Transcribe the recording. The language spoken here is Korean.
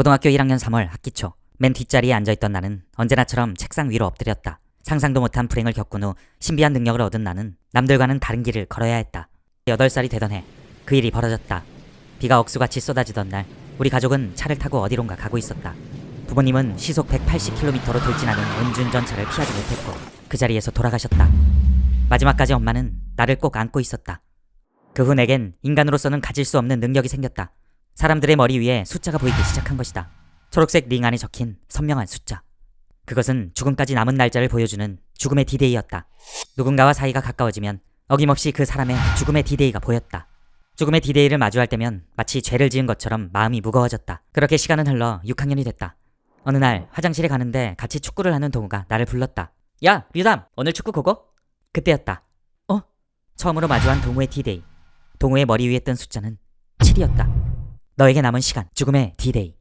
고등학교 1학년 3월 학기 초. 맨 뒷자리에 앉아있던 나는 언제나처럼 책상 위로 엎드렸다. 상상도 못한 불행을 겪은 후 신비한 능력을 얻은 나는 남들과는 다른 길을 걸어야 했다. 8살이 되던 해, 그 일이 벌어졌다. 비가 억수같이 쏟아지던 날, 우리 가족은 차를 타고 어디론가 가고 있었다. 부모님은 시속 180km로 돌진하는 운전전차를 피하지 못했고 그 자리에서 돌아가셨다. 마지막까지 엄마는 나를 꼭 안고 있었다. 그 후 내겐 인간으로서는 가질 수 없는 능력이 생겼다. 사람들의 머리 위에 숫자가 보이기 시작한 것이다. 초록색 링 안에 적힌 선명한 숫자. 그것은 죽음까지 남은 날짜를 보여주는 죽음의 디데이였다. 누군가와 사이가 가까워지면 어김없이 그 사람의 죽음의 디데이가 보였다. 죽음의 디데이를 마주할 때면 마치 죄를 지은 것처럼 마음이 무거워졌다. 그렇게 시간은 흘러 6학년이 됐다. 어느 날 화장실에 가는데 같이 축구를 하는 동우가 나를 불렀다. 야, 류담, 오늘 축구 고고? 그때였다. 어? 처음으로 마주한 동우의 디데이. 동우의 머리 위에 뜬 숫자는 7이었다. 너에게 남은 시간, 죽음의 디데이.